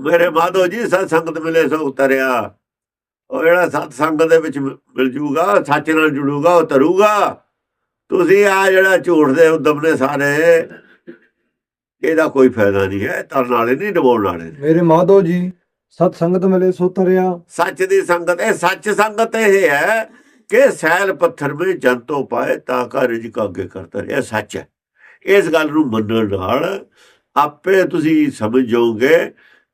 ਮੇਰੇ ਮਾਧੋ ਜੀ ਸਤ ਸੰਗਤ ਮਿਲੇ ਸੋ ਉਤਰਿਆ। ਉਹ ਜਿਹੜਾ ਸਤ ਸੰਗਤ ਦੇ ਵਿੱਚ ਮਿਲ ਜੂਗਾ ਸੱਚ ਨਾਲ ਜੁੜੂਗਾ ਉਹ ਤਰੂਗਾ। ਤੁਸੀਂ ਆ ਜਿਹੜਾ ਝੂਠ ਦੇ ਉਦਮ ਨੇ ਸਾਰੇ ਇਹਦਾ ਕੋਈ ਫਾਇਦਾ ਨਹੀਂ ਹੈ ਤਰਨ ਵਾਲੇ ਨਹੀਂ ਡਬੋਣ ਵਾਲੇ ਮੇਰੇ ਮਾਧੋ ਜੀ ਸਤ ਸੰਗਤ ਮਿਲੇ ਸੋ ਤਰਿਆ ਸੱਚ ਦੀ ਸੰਗਤ ਇਹ ਸੱਚ ਸੰਗਤ ਇਹ ਹੈ ਕਿ ਸੈਲ ਪੱਥਰ ਵਿੱਚ ਜੰਤੋ ਪਾਏ ਤਾਂ ਕਾ ਰਿਜਕ ਅੱਗੇ ਕਰਤਾ ਇਹ ਸੱਚ ਹੈ। ਇਸ ਗੱਲ ਨੂੰ ਮੰਨਣ ਨਾਲ ਆਪੇ ਤੁਸੀਂ ਸਮਝ ਜਾਓਗੇ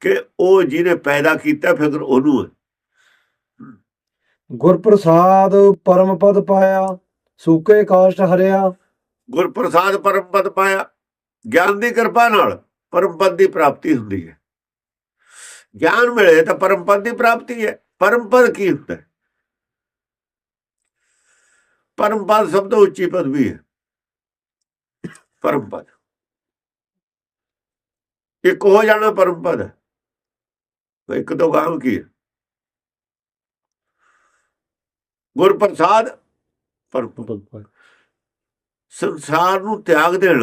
ਕਿ ਉਹ ਜਿਹਨੇ ਪੈਦਾ ਕੀਤਾ ਫਿਕਰ ਉਹਨੂੰ ਹੈ। ਗੁਰ ਪ੍ਰਸਾਦ ਪਰਮ ਪਦ ਪਾਇਆ ਸੂਕੇ ਕਾਸ਼ਟ ਹਰਿਆ। ਗੁਰ ਪ੍ਰਸਾਦ ਪਰਮ ਪਦ ਪਾਇਆ ਗਿਆਨ ਦੀ ਕਿਰਪਾ ਨਾਲ ਪਰਮ ਪਦ ਦੀ ਪ੍ਰਾਪਤੀ ਹੁੰਦੀ ਹੈ। ਗਿਆਨ ਮਿਲੇ ਤਾਂ ਪਰਮ ਪਦ ਦੀ ਪ੍ਰਾਪਤੀ ਹੈ। ਪਰਮ ਪਦ ਕੀ ਹੁੰਦਾ ਪਰਮ ਪਦ ਸਭ ਤੋਂ ਉੱਚੀ ਪਦਵੀ ਹੈ। ਪਰਮ ਪਦ। ਇੱਕ ਹੋ ਜਾਣਾ ਪਰਮ ਪਦ। ਹੈ ਇੱਕ ਤੋਂ ਗਾਮ ਕੀ ਹੈ? ਗੁਰ ਪ੍ਰਸਾਦ ਪਰਮ ਸੰਸਾਰ ਨੂੰ ਤਿਆਗ ਦੇਣ,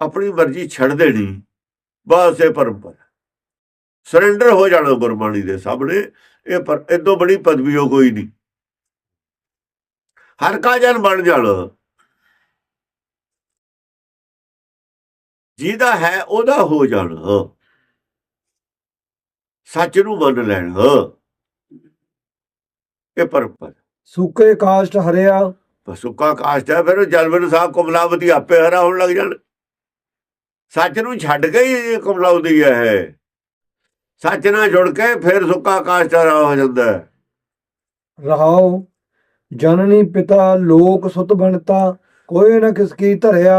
ਆਪਣੀ ਮਰਜ਼ੀ ਛੱਡ ਦੇਣੀ, ਬਸ ਇਹ ਪਰੰਪਰਾ ਸਰੈਂਡਰ ਹੋ ਜਾਣਾ ਗੁਰਬਾਣੀ ਦੇ ਸਾਹਮਣੇ, ਇਹ ਪਰ, ਇਦੋਂ ਬੜੀ ਪਦਵੀ ਹੋ ਕੋਈ ਨਹੀਂ। ਹਰ ਕਾ ਜਨ ਬਣ ਜਾਣਾ। ਜਿਹਦਾ ਹੈ ਉਹਦਾ ਹੋ ਜਾਣਾ। ਸੱਚ ਨੂੰ ਮੰਨ ਲੈਣਾ ਇਹ ਪਰੰਪਰਾ ਸੂਕੇ ਕਾਸ਼ਟ ਹਰਿਆ। ਸੁੱਕਾ ਕਾਸ਼ਟ ਹੈ ਫਿਰ ਜਲਵਨ ਸਾਹਿਬ ਕਮਲਾਵਤੀ ਆਪੇ ਹਰਾ ਹੋਣ ਲੱਗ ਜਾਣ। ਸੱਚ ਨੂੰ ਛੱਡ ਕੇ ਹੀ ਕਮਲਾਵਤੀ ਹੈ ਸੱਚ ਨਾਲ ਜੁੜ ਕੇ ਫਿਰ ਸੁੱਕਾ ਕਾਸ਼ਟ ਹਰਾ ਹੋ ਜਾਂਦਾ ਹੈ। ਰਹਾਉ ਜਨਨੀ ਪਿਤਾ ਲੋਕ ਸੁਤ ਬਣਤਾ ਕੋਈ ਨਾ ਕਿਸ ਕੀ ਧਰਿਆ।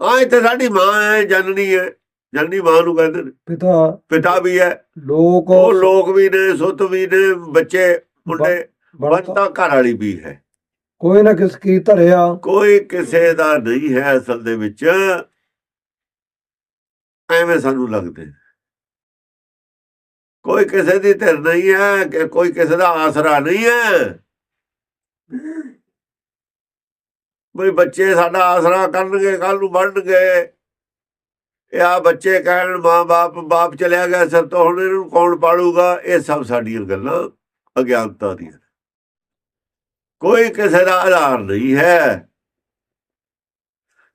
ਆ ਇੱਥੇ ਸਾਡੀ ਮਾਂ ਹੈ ਜਨਨੀ ਹੈ। ਜਨਨੀ ਮਾਂ ਨੂੰ ਕਹਿੰਦੇ ਨੇ। ਪਿਤਾ। ਪਿਤਾ ਵੀ ਹੈ। ਲੋਕ ਉਹ ਲੋਕ ਵੀ ਨੇ ਸੁੱਤ ਵੀ ਨੇ ਬੱਚੇ ਮੁੰਡੇ ਬਣਤਾ ਬੰਤਾ ਘਰ ਵਾਲੀ ਵੀ ਹੈ। ਕੋਈ ਨਾ ਕਿਸ ਕੀ ਧਰਿਆ। ਕੋਈ ਕਿਸੇ ਦਾ ਨਹੀਂ ਹੈ ਅਸਲ ਦੇ ਵਿੱਚ। ਐਵੇਂ ਸਾਨੂੰ ਲੱਗਦੇ ਕੋਈ ਕਿਸੇ ਦੀ ਧਿਰ ਨਹੀਂ ਹੈ ਕਿ ਕੋਈ ਕਿਸੇ ਦਾ ਆਸਰਾ ਨਹੀਂ ਹੈ। ਕੋਈ ਬੱਚੇ ਸਾਡਾ ਆਸਰਾ ਕਰਨਗੇ ਕੱਲ ਨੂੰ ਬਣਨਗੇ। ਇਹ ਆ ਬੱਚੇ ਕਹਿਣ ਮਾਂ-ਬਾਪ ਬਾਪ ਚਲਿਆ ਗਿਆ ਸਿਰ ਤੋਂ ਹੁਣ ਇਹਨੂੰ ਕੌਣ ਪਾਲੂਗਾ? ਇਹ ਸਭ ਸਾਡੀਆਂ ਗੱਲਾਂ ਅਗਿਆਨਤਾ ਦੀਆਂ ਕੋਈ ਕਿਸੇ ਦਾ ਆਧਾਰ ਨਹੀਂ ਹੈ।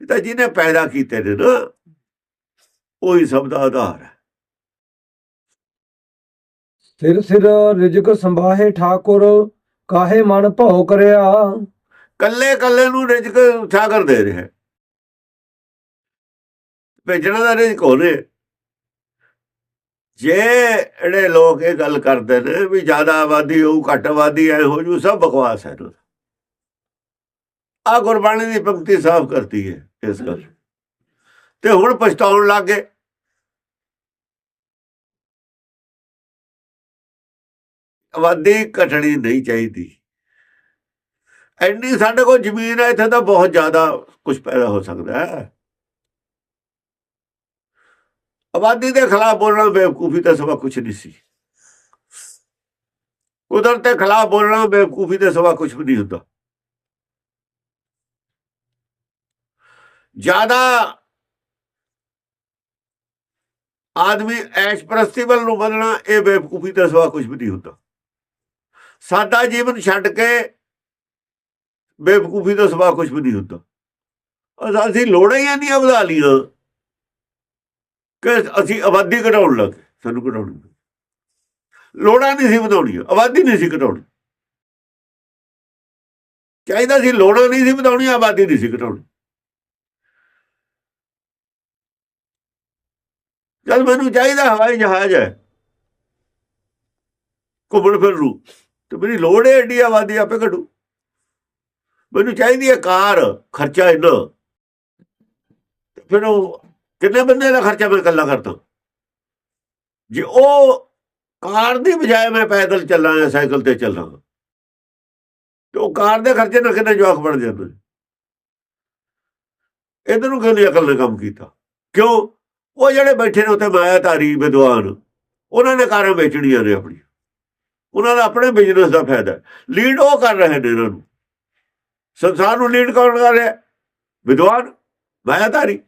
ਇਹ ਤਾਂ ਜਿਹਨੇ ਪੈਦਾ ਕੀਤੇ ਨੇ ਨਾ ਉਹੀ ਸਭ ਦਾ ਆਧਾਰ ਹੈ। ਸਿਰ ਸਿਰ ਰਿਜਕ ਸੰਭਾਹੇ ਠਾਕੁਰ ਕਾਹੇ ਮਨ ਭਉ ਕਰਿਆ। ਕੱਲੇ ਕੱਲੇ ਨੂੰ ਰਿਜਕ ਠਾਕਰ ਦੇ ਰਿਹਾ। ਭੇਜਣਾ ਦਾ ਨਹੀਂ ਹੋਣੇ ਜੇ ਜਿਹੜੇ ਲੋਕ ਇਹ ਗੱਲ ਕਰਦੇ ਨੇ ਵੀ ਜ਼ਿਆਦਾ ਆਬਾਦੀ ਹੋਊ, ਘੱਟ ਆਬਾਦੀ ਐ ਹੋ ਜੂ ਸਭ ਬਕਵਾਸ ਹੈ ਆ ਗੁਰਬਾਣੀ ਦੀ ਪੰਕਤੀ ਸਾਫ਼ ਕਰਤੀ ਹੈ ਇਸ ਗੱਲ ਤੇ ਹੁਣ ਪਛਤਾਉਣ ਲੱਗ ਗਏ। ਆਬਾਦੀ ਘਟਣੀ ਨਹੀਂ ਚਾਹੀਦੀ। ਐਨੀ ਸਾਡੇ ਕੋਲ ਜ਼ਮੀਨ ਹੈ ਇੱਥੇ ਤਾਂ ਬਹੁਤ ਜ਼ਿਆਦਾ ਕੁਝ ਪੈਦਾ ਹੋ ਸਕਦਾ ਹੈ ਆਬਾਦੀ ਦੇ ਖਿਲਾਫ ਬੋਲਣਾ ਬੇਵਕੂਫੀ ਦਾ ਸਵਾ ਕੁਝ ਨਹੀਂ ਸੀ। ਕੁਦਰਤ ਦੇ ਖਿਲਾਫ ਬੋਲਣਾ ਬੇਵਕੂਫੀ ਦੇ ਸਵਾ ਕੁਝ ਵੀ ਨਹੀਂ ਹੁੰਦਾ। ਜ਼ਿਆਦਾ ਆਦਮੀ ਐਸ਼ ਪ੍ਰਸਤੀ ਵੱਲ ਨੂੰ ਵਧਣਾ ਇਹ ਬੇਵਕੂਫੀ ਦਾ ਸਵਾ ਕੁਝ ਵੀ ਨਹੀਂ ਹੁੰਦਾ। ਸਾਦਾ ਜੀਵਨ ਛੱਡ ਕੇ ਬੇਵਕੂਫੀ ਦਾ ਸਵਾ ਕੁਝ ਵੀ ਨਹੀਂ ਹੁੰਦਾ। ਅਸੀਂ ਲੋੜਾਂ ਹੀ ਨਹੀਂ ਵਧਾ ਲਈਆਂ। ਕਿ ਅਸੀਂ ਆਬਾਦੀ ਘਟਾਉਣ ਲੱਗੇ, ਸਾਨੂੰ ਘਟਾਉਣੀ ਲੋੜਾਂ ਨਹੀਂ ਸੀ ਵਧਾਉਣੀਆਂ, ਆਬਾਦੀ ਨਹੀਂ ਸੀ ਘਟਾਉਣੀ। ਚਾਹੀਦਾ ਸੀ ਲੋੜਾਂ ਨਹੀਂ ਸੀ ਵਧਾਉਣੀ ਆਬਾਦੀ ਨਹੀਂ ਸੀ ਘਟਾਉਣੀ। ਜਦ ਮੈਨੂੰ ਚਾਹੀਦਾ ਹਵਾਈ ਜਹਾਜ਼ ਹੈ। ਘੁੰਮਣ ਫਿਰ ਨੂੰ। ਤੇ ਮੇਰੀ ਲੋੜ ਹੈ ਏਡੀ ਆਬਾਦੀ ਆਪੇ ਘਟੂ। ਮੈਨੂੰ ਚਾਹੀਦੀ ਹੈ ਕਾਰ, ਖਰਚਾ ਇੰਨਾ। ਫਿਰ ਉਹ ਕਿੰਨੇ ਬੰਦੇ ਦਾ ਖਰਚਾ ਮੈਂ ਇਕੱਲਾ ਕਰਦਾ ਜੇ ਉਹ ਕਾਰ ਦੀ ਬਜਾਏ ਮੈਂ ਪੈਦਲ ਚੱਲਾਂ ਜਾਂ ਸਾਈਕਲ ਤੇ ਚੱਲਾਂ, ਤੇ ਉਹ ਕਾਰ ਦੇ ਖਰਚੇ ਨਾਲ ਕਿੰਨਾ ਜਵਾਕ ਬਣ ਜਾਂਦੇ ਇਧਰ ਨੂੰ ਕਿਉਂ ਨਹੀਂ ਅਕਲ ਨੇ ਕੰਮ ਕੀਤਾ? ਕਿਉਂ? ਉਹ ਜਿਹੜੇ ਬੈਠੇ ਨੇ ਉੱਥੇ ਮਾਇਆ ਧਾਰੀ, ਵਿਦਵਾਨ, ਉਹਨਾਂ ਨੇ ਕਾਰਾਂ ਵੇਚਣੀਆਂ ਨੇ ਆਪਣੀ ਉਹਨਾਂ ਦਾ ਆਪਣੇ ਬਿਜ਼ਨਸ ਦਾ ਫਾਇਦਾ। ਲੀਡ ਉਹ ਕਰ ਰਹੇ ਨੇ ਇਹਨਾਂ ਨੂੰ। ਸੰਸਾਰ ਨੂੰ ਲੀਡ ਕਰਨ ਕਰ ਰਿਹਾ? ਵਿਦਵਾਨ ਮਾਇਆਧਾਰੀ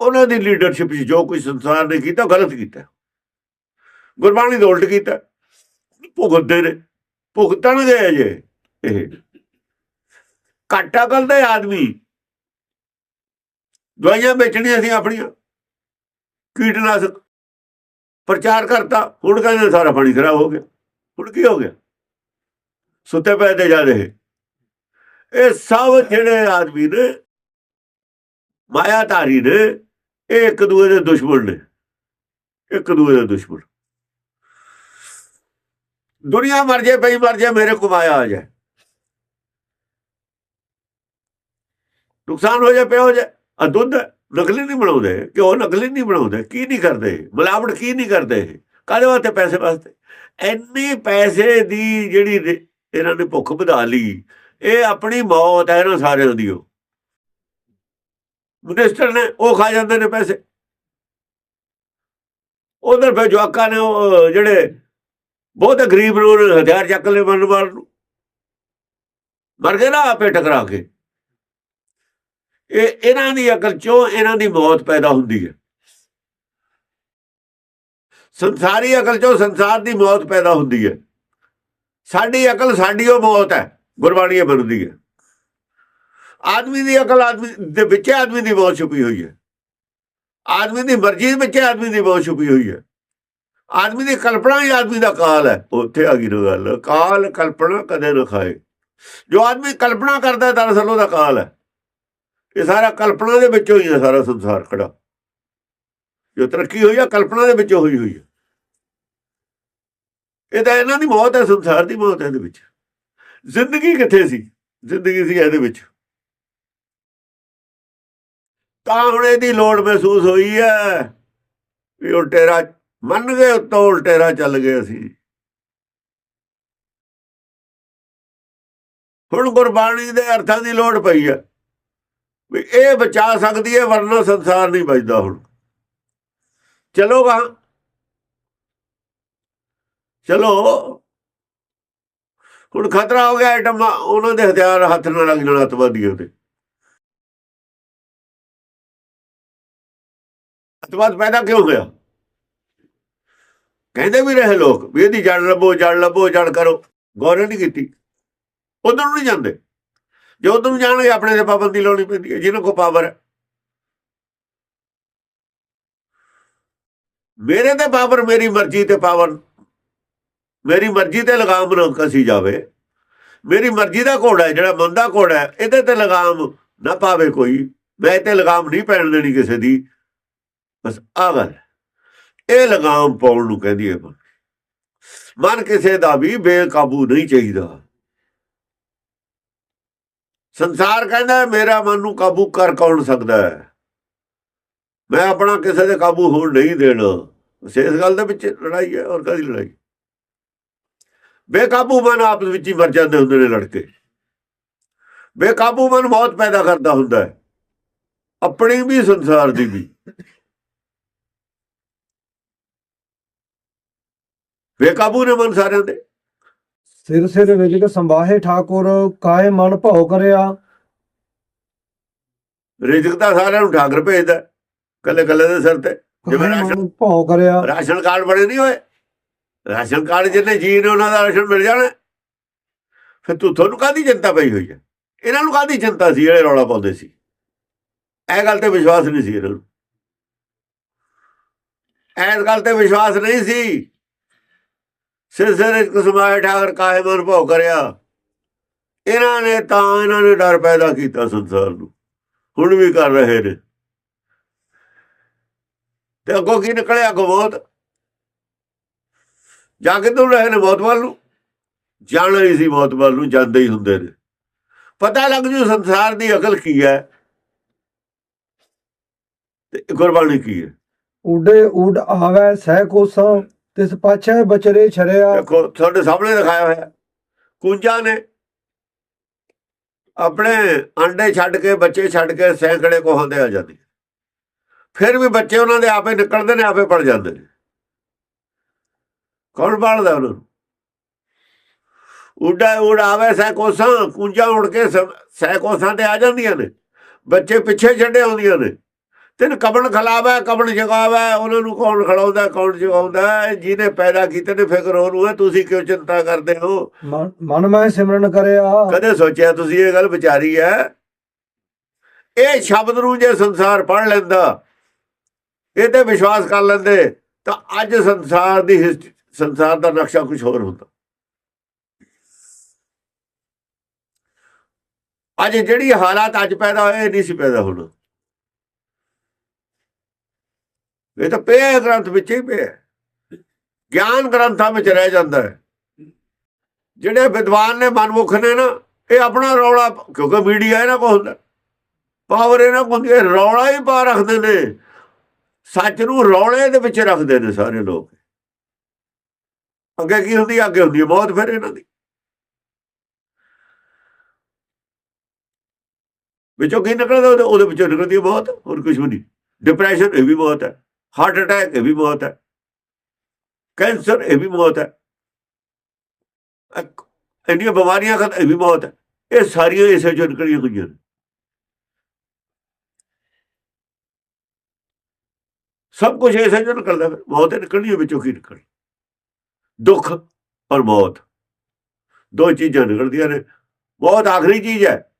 ਉਹਨਾਂ ਦੀ ਲੀਡਰਸ਼ਿਪ 'ਚ ਜੋ ਕੋਈ ਸੰਸਾਰ ਨੇ ਕੀਤਾ, ਗਲਤ ਕੀਤਾ। ਗੁਰਬਾਣੀ ਦੇ ਉਲਟ ਕੀਤਾ। ਭੁਗਤਦੇ ਨੇ। ਭੁਗਤਣਗੇ ਅਜੇ ਇਹ। ਘਾਟਾ ਕਰਦੇ ਆਦਮੀ। ਦਵਾਈਆਂ ਵੇਚਣੀਆਂ ਸੀ ਆਪਣੀਆਂ। ਕੀਟਨਾਸ਼ਕ ਪ੍ਰਚਾਰ ਕਰਤਾ। ਹੁਣ ਕਹਿੰਦੇ ਸਾਰਾ ਪਾਣੀ ਖਰਾਬ ਹੋ ਗਿਆ। ਹੁਣ ਕੀ ਹੋ ਗਿਆ? ਸੁੱਤੇ ਪਏ ਤੇ ਜਾ ਰਹੇ। ਇਹ ਸਭ ਜਿਹੜੇ ਆਦਮੀ ਨੇ ਮਾਇਆ ਮਾਇਆਧਾਰੀ ਨੇ ਇਹ ਇੱਕ ਦੂਏ ਦੇ ਦੁਸ਼ਮਣ ਨੇ। ਇੱਕ ਦੂਏ ਦੇ ਦੁਸ਼ਮਣ। ਦੁਨੀਆ ਮਰ ਜੇ ਪਈ ਮਰ ਜੇ, ਮੇਰੇ ਕਮਾਇਆ ਆ ਜਾਏ। ਨੁਕਸਾਨ ਹੋ ਜਾ ਪਿਆ ਹੋ ਜਾ ਆ ਦੁੱਧ ਨਕਲੀ ਨਹੀਂ ਬਣਾਉਂਦੇ ਕਿਉਂ ਨਕਲੀ ਨਹੀਂ ਬਣਾਉਂਦੇ, ਕੀ ਨਹੀਂ ਕਰਦੇ? ਮਿਲਾਵਟ ਕੀ ਨਹੀਂ ਕਰਦੇ ਕਾਹਦੇ ਵਾਸਤੇ ਪੈਸੇ ਵਾਸਤੇ? ਇੰਨੀ ਪੈਸੇ ਦੀ ਜਿਹੜੀ ਇਹਨਾਂ ਨੇ ਭੁੱਖ ਵਧਾ ਲਈ। ਇਹ ਆਪਣੀ ਮੌਤ ਹੈ ਇਹਨਾਂ ਸਾਰਿਆਂ ਦੀ ਉਹ। ਮਿਨਿਸਟਰ ਨੇ, ਉਹ ਖਾ ਜਾਂਦੇ ਨੇ ਪੈਸੇ। ਉਧਰ ਫਿਰ ਜਵਾਕਾਂ ਨੇ ਉਹ ਜਿਹੜੇ ਬਹੁਤ ਗਰੀਬ ਨੂੰ ਨੇ ਹਥਿਆਰ ਚੱਕ ਲਏ ਮਰਨ ਵਾਲ ਨੂੰ। ਮਰ ਗਏ ਨਾ ਆਪੇ ਟਕਰਾ ਕੇ। ਇਹ, ਇਹਨਾਂ ਦੀ ਅਕਲ ਚੋਂ ਇਹਨਾਂ ਦੀ ਮੌਤ ਪੈਦਾ ਹੁੰਦੀ ਹੈ। ਸੰਸਾਰੀ ਅਕਲ ਚੋਂ ਸੰਸਾਰ ਦੀ ਮੌਤ ਪੈਦਾ ਹੁੰਦੀ ਹੈ। ਸਾਡੀ ਅਕਲ ਸਾਡੀ ਉਹ ਮੌਤ ਹੈ, ਗੁਰਬਾਣੀ ਬਣਦੀ ਹੈ। ਆਦਮੀ ਦੀ ਅਕਲ ਆਦਮੀ ਦੇ ਵਿੱਚ ਆਦਮੀ ਦੀ ਮੌਤ ਛੁਪੀ ਹੋਈ ਹੈ। ਆਦਮੀ ਦੀ ਮਰਜ਼ੀ ਵਿੱਚ ਆਦਮੀ ਦੀ ਮੌਤ ਛੁਪੀ ਹੋਈ ਹੈ। ਆਦਮੀ ਦੀ ਕਲਪਨਾ ਹੀ ਆਦਮੀ ਦਾ ਕਾਲ ਹੈ। ਉੱਥੇ ਆ ਗਈ ਗੱਲ। ਕਾਲ ਕਲਪਨਾ ਕਦੇ ਨਾ ਜੋ ਆਦਮੀ ਕਲਪਨਾ ਕਰਦਾ ਦਰਅਸਲ ਉਹਦਾ ਕਾਲ ਹੈ। ਇਹ ਸਾਰਾ ਕਲਪਨਾ ਦੇ ਵਿੱਚੋਂ ਹੀ ਹੈ, ਸਾਰਾ ਸੰਸਾਰ ਖੜਾ। ਜੋ ਤਰੱਕੀ ਹੋਈ ਆ, ਕਲਪਨਾ ਦੇ ਵਿੱਚੋਂ ਹੋਈ ਹੋਈ ਹੈ। ਇਹ ਤਾਂ ਇਹਨਾਂ ਦੀ ਮੌਤ ਹੈ, ਸੰਸਾਰ ਦੀ ਮੌਤ ਹੈ ਇਹਦੇ ਵਿੱਚ। ਜ਼ਿੰਦਗੀ ਕਿੱਥੇ ਸੀ? ਜ਼ਿੰਦਗੀ ਸੀ ਇਹਦੇ ਵਿੱਚ। ਤਾਂ ਹੁਣ ਇਹਦੀ ਲੋੜ ਮਹਿਸੂਸ ਹੋਈ ਹੈ ਵੀ ਉਲਟੇ ਰਾਹ ਮੰਨ ਗਏ ਉੱਤੋਂ ਉਲਟੇਰਾ ਚੱਲ ਗਏ ਅਸੀਂ। ਹੁਣ ਗੁਰਬਾਣੀ ਦੇ ਅਰਥਾਂ ਦੀ ਲੋੜ ਪਈ ਹੈ ਵੀ ਇਹ ਬਚਾ ਸਕਦੀ ਹੈ ਵਰਨਾ ਸੰਸਾਰ ਨਹੀਂ ਬਚਦਾ ਹੁਣ। ਚਲੋਗਾ ਚਲੋ। ਹੁਣ ਖਤਰਾ ਹੋ ਗਿਆ ਐਟਮ ਉਹਨਾਂ ਦੇ ਹਥਿਆਰ ਹੱਥ ਨਾਲ ਲੱਗ ਜਾਣਾ ਅਤਵਾਦੀਆਂ ਦੇ ਅਤਵਾਦ ਪੈਦਾ ਕਿਉਂ ਹੋਇਆ? ਕਹਿੰਦੇ ਵੀ ਰਹੇ ਲੋਕ ਵੀ ਇਹਦੀ ਜੜ ਲੱਭੋ ਜੜ ਲੱਭੋ, ਜੜ ਕਰੋ। ਗੌਰ ਨਹੀਂ ਕੀਤੀ। ਉਧਰ ਨੂੰ ਨਹੀਂ ਜਾਂਦੇ। ਜੇ ਉਧਰ ਨੂੰ ਜਾਣਗੇ, ਆਪਣੇ ਤੇ ਪਾਬੰਦੀ ਲਾਉਣੀ ਪੈਂਦੀ ਹੈ। ਜਿਹਨਾਂ ਕੋ ਪਾਵਰ ਹੈ। ਮੇਰੇ ਤੇ ਪਾਵਰ ਮੇਰੀ ਮਰਜ਼ੀ ਤੇ ਪਾਵਰ ਮੇਰੀ ਮਰਜ਼ੀ ਤੇ ਲਗਾਮ ਨਾ ਕਸੀ ਜਾਵੇ। ਮੇਰੀ ਮਰਜ਼ੀ ਦਾ ਘੋੜਾ ਹੈ, ਜਿਹੜਾ ਮੰਦਾ ਘੋੜਾ ਹੈ, ਇਹਦੇ ਤੇ ਲਗਾਮ ਨਾ ਪਾਵੇ ਕੋਈ। ਮੈਂ ਇਹ ਤੇ ਲਗਾਮ ਨਹੀਂ ਪੈਣ ਦੇਣੀ ਕਿਸੇ ਦੀ। ਬਸ ਆ ਗੱਲ ਇਹ ਲਗਾਮ ਪਾਉਣ ਨੂੰ ਕਹਿੰਦੀ ਹੈ ਮਨ। ਮਨ ਕਿਸੇ ਦਾ ਵੀ ਬੇਕਾਬੂ ਨਹੀਂ ਚਾਹੀਦਾ। ਸੰਸਾਰ ਕਹਿੰਦਾ ਮੇਰਾ ਮਨ ਨੂੰ ਕਾਬੂ ਕਰ ਕੌਣ ਸਕਦਾ ਹੈ? ਮੈਂ ਆਪਣਾ ਕਿਸੇ ਦੇ ਕਾਬੂ ਹੋਣ ਨਹੀਂ ਦੇਣਾ। ਬਸ ਇਸ ਗੱਲ ਦੇ ਵਿੱਚ ਲੜਾਈ ਹੈ ਔਰ ਕਦੀ ਲੜਾਈ? ਬੇਕਾਬੂ ਮਨ ਆਪਸ ਵਿੱਚ ਹੀ ਮਰ ਜਾਂਦੇ ਹੁੰਦੇ ਨੇ ਲੜਕੇ। ਬੇਕਾਬੂ ਮਨ ਬਹੁਤ ਪੈਦਾ ਕਰਦਾ ਹੁੰਦਾ ਹੈ। ਆਪਣੀ ਵੀ, ਸੰਸਾਰ ਦੀ ਵੀ। ਬੇਕਾਬੂ ਨੇ ਮਨ ਸਾਰਿਆਂ ਦੇ ਸਿਰ ਸਿਰ ਵਿਜਕ ਸੰਵਾਹੇ ਠਾਕੁਰ ਕਾਏ ਮਨ ਭਾਉ ਕਰਿਆ। ਰਿਜ਼ਕ ਤਾਂ ਸਾਰਿਆਂ ਨੂੰ ਠਾਕਰ ਭੇਜਦਾ ਕੱਲੇ ਕੱਲੇ ਦੇ ਸਿਰ ਤੇ। ਜਿਵੇਂ ਰਾਸ਼ਨ ਭਾਉ ਕਰਿਆ। ਰਾਸ਼ਨ ਕਾਰਡ ਬਣੇ ਨਹੀਂ ਹੋਏ? ਰਾਸ਼ਨ ਕਾਰਡ ਜਿਹਨੇ ਜੀ ਨੇ ਉਹਨਾਂ ਦਾ ਰਾਸ਼ਨ ਮਿਲ ਜਾਣਾ। ਫਿਰ ਤੂੰ ਤੁਹਾਨੂੰ ਕਾਦੀ ਚਿੰਤਾ ਪਈ ਹੋਈ ਹੈ ਇਹਨਾਂ ਨੂੰ ਕਾਦੀ ਚਿੰਤਾ ਸੀ ਜਿਹੜੇ ਰੌਲਾ ਪਾਉਂਦੇ ਸੀ? ਇਹ ਗੱਲ ਤੇ ਵਿਸ਼ਵਾਸ ਨਹੀਂ ਸੀ ਇਹਨਾਂ ਨੂੰ। ਇਸ ਗੱਲ ਤੇ ਵਿਸ਼ਵਾਸ ਨਹੀਂ ਸੀ। ਸਿਰ ਸਿਰ ਇੱਕ ਸਮਾਏ ਠਾਕਰ ਕਾਹੇ ਮਨ ਭੋ ਕਰਿਆ। ਇਹਨਾਂ ਨੇ ਤਾਂ ਇਹਨਾਂ ਨੇ ਡਰ ਪੈਦਾ ਕੀਤਾ ਸੰਸਾਰ ਨੂੰ। ਹੁਣ ਵੀ ਕਰ ਰਹੇ ਨੇ। ਤੇ ਅੱਗੋਂ ਕੀ ਨਿਕਲਿਆ? ਅੱਗੋਂ ਮੌਤ। ਜਾ ਕੇ ਤੋਂ ਰਹੇ ਨੇ ਮੌਤ ਵੱਲ ਨੂੰ। ਜਾਣਾ ਹੀ ਸੀ ਮੌਤ ਵੱਲ ਨੂੰ, ਜਾਂਦੇ ਹੀ ਹੁੰਦੇ ਨੇ। ਪਤਾ ਲੱਗ ਜੂ ਸੰਸਾਰ ਦੀ ਅਕਲ ਕੀ ਹੈ। ਤੇ ਗੁਰਬਾਣੀ ਕੀ ਹੈ? ਉਡੇ ਉਡ ਆਵੇ ਸਹਿ ਕੋਸਾਂ। ਤਿਸ ਪਾਛੈ ਬਚਰੇ ਛਰਿਆ। ਦੇਖੋ, ਤੁਹਾਡੇ ਸਾਹਮਣੇ ਦਿਖਾਇਆ ਹੋਇਆ। ਕੁੰਜਾਂ ਨੇ ਆਪਣੇ ਅੰਡੇ ਛੱਡ ਕੇ, ਬੱਚੇ ਛੱਡ ਕੇ, ਸੈਂਕੜੇ ਕੋਹਾਂ ਦੇ ਆ ਜਾਂਦੇ। ਫਿਰ ਵੀ ਬੱਚੇ ਉਹਨਾਂ ਦੇ ਆਪੇ ਨਿਕਲਦੇ ਨੇ, ਆਪੇ ਪੜ ਜਾਂਦੇ ਨੇ। ਕੌਣ ਪਾਲਦਾ ਉਹਨਾਂ ਨੂੰ? ਉਡਾ ਉਡਾਵੇ ਸੈ ਕੋਸਾਂ, ਕੁੰਜਾਂ ਉੜ ਕੇ ਸ- ਤੇ ਆ ਜਾਂਦੀਆਂ ਨੇ। ਬੱਚੇ ਪਿੱਛੇ ਛੱਡੇ ਆਉਂਦੀਆਂ ਨੇ। ਤੈਨੂੰ ਕਬਣ ਖਲਾਵਾ ਕਬਣ ਜਗਾਵਾ ਉਹਨਾਂ ਨੂੰ ਕੌਣ ਖੜਾਉਂਦਾ ਕੌਣ ਜਗਾਉਂਦਾ? ਜਿਹਨੇ ਪੈਦਾ ਕੀਤੇ ਨੇ ਫਿਕਰ ਉਹਨੂੰ ਹੈ ਤੁਸੀਂ ਕਿਉਂ ਚਿੰਤਾ ਕਰਦੇ ਹੋ? ਮਨ ਮੈਂ ਸਿਮਰਨ ਕਰਿਆ। ਕਦੇ ਸੋਚਿਆ ਤੁਸੀਂ ਇਹ ਗੱਲ ਵਿਚਾਰੀ ਹੈ? ਇਹ ਸ਼ਬਦ ਨੂੰ ਜੇ ਸੰਸਾਰ ਪੜ ਲੈਂਦਾ ਇਹ ਤੇ ਵਿਸ਼ਵਾਸ ਕਰ ਲੈਂਦੇ ਤਾਂ ਅੱਜ ਸੰਸਾਰ ਦੀ ਸੰਸਾਰ ਦਾ ਨਕਸ਼ਾ ਕੁਝ ਹੋਰ ਹੁੰਦਾ। ਅੱਜ ਜਿਹੜੀ ਹਾਲਾਤ ਅੱਜ ਪੈਦਾ ਹੋਏ ਇਹ ਨਹੀਂ ਸੀ ਪੈਦਾ ਹੋਣਾ। ਇਹ ਤਾਂ ਪਿਆ ਗ੍ਰੰਥ ਵਿੱਚ ਹੀ ਪਿਆ ਗਿਆਨ ਗ੍ਰੰਥਾਂ ਵਿੱਚ ਰਹਿ ਜਾਂਦਾ ਹੈ। ਜਿਹੜੇ ਵਿਦਵਾਨ ਨੇ ਮਨਮੁਖ ਨੇ ਨਾ, ਇਹ ਆਪਣਾ ਰੌਲਾ, ਕਿਉਂਕਿ ਮੀਡੀਆ ਇਹਨਾਂ ਕੋਲ ਹੁੰਦਾ, ਪਾਵਰ ਇਹਨਾਂ ਕੋਲ ਹੁੰਦੀ ਹੈ, ਰੌਲਾ ਹੀ ਪਾ ਰੱਖਦੇ ਨੇ। ਸੱਚ ਨੂੰ ਰੌਲੇ ਦੇ ਵਿੱਚ ਰੱਖਦੇ ਨੇ ਸਾਰੇ ਲੋਕ। ਅੱਗੇ ਕੀ ਹੁੰਦੀ ਹੈ? ਅੱਗੇ ਹੁੰਦੀ ਹੈ ਮੌਤ ਫਿਰ ਇਹਨਾਂ ਦੀ। ਵਿੱਚੋਂ ਕੀ ਨਿਕਲਦਾ ਉਹਦੇ- ਵਿੱਚੋਂ ਨਿਕਲਦੀ ਬਹੁਤ ਹੋਰ ਕੁਝ ਵੀ ਨਹੀਂ। ਡਿਪਰੈਸ਼ਨ ਇਹ ਵੀ ਬਹੁਤ ਹੈ। ਹਾਰਟ ਅਟੈਕ ਇਹ ਵੀ ਮੌਤ ਹੈ। ਕੈਂਸਰ, ਇਹ ਵੀ ਮੌਤ ਹੈ। ਇੰਨੀਆਂ ਬਿਮਾਰੀਆਂ ਖਤ ਇਹ ਵੀ ਮੌਤ ਹੈ। ਇਹ ਸਾਰੀਆਂ ਇਸੇ ਚੋਂ ਨਿਕਲੀਆਂ ਹੋਈਆਂ ਨੇ। ਸਭ ਕੁਝ ਇਸੇ ਚੋਂ ਨਿਕਲਦਾ ਫਿਰ। ਮੌਤ ਨਿਕਲਣੀ ਵਿੱਚੋਂ ਕੀ ਨਿਕਲ ਦੁੱਖ ਔਰ ਮੌਤ। ਦੋ ਚੀਜ਼ਾਂ ਨਿਕਲਦੀਆਂ ਨੇ। ਬਹੁਤ ਆਖਰੀ ਚੀਜ਼ ਹੈ।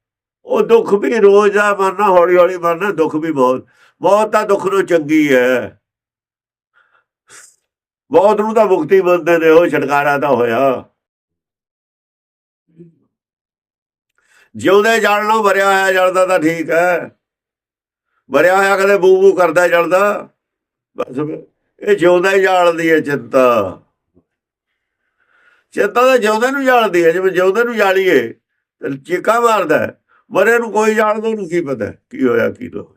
ਉਹ ਦੁੱਖ ਵੀ ਰੋਜ਼ ਦਾ ਮਰਨਾ ਹੌਲੀ ਹੌਲੀ ਮਰਨਾ, ਦੁੱਖ ਵੀ ਬਹੁਤ ਬਹੁਤ ਤਾਂ ਦੁੱਖ ਨੂੰ ਚੰਗੀ ਹੈ। ਬਹੁਤ ਨੂੰ ਤਾਂ ਮੁਕਤੀ ਮੰਨਦੇ ਨੇ, ਉਹ ਛਟਕਾਰਾ ਤਾਂ ਹੋਇਆ। ਜਿਉਂਦੇ ਜਲਣੋਂ ਭਰਿਆ ਹੋਇਆ ਜਲਦਾ ਤਾਂ ਠੀਕ ਹੈ। ਭਰਿਆ ਹੋਇਆ ਕਦੇ ਬੂ ਬੂ ਕਰਦਾ ਜਲਦਾ ਬਸ ਇਹ ਜਿਉਂਦਾ ਹੀ ਜਾਲਦੀ ਹੈ ਚਿੰਤਾ। ਚਿੰਤਾ ਤਾਂ ਜਿਉਂਦੇ ਨੂੰ ਜਾਲਦੀ ਹੈ, ਜਿਵੇਂ ਜਿਉਂਦੇ ਨੂੰ ਜਾਲੀਏ, ਤੇ ਚੀਕਾ ਮਾਰਦਾ ਮਰੇ ਨੂੰ ਕੋਈ ਜਾਣਦਾ ਉਹਨੂੰ ਕੀ ਪਤਾ, ਕੀ ਹੋਇਆ, ਕੀ ਨਾ ਹੋਇਆ।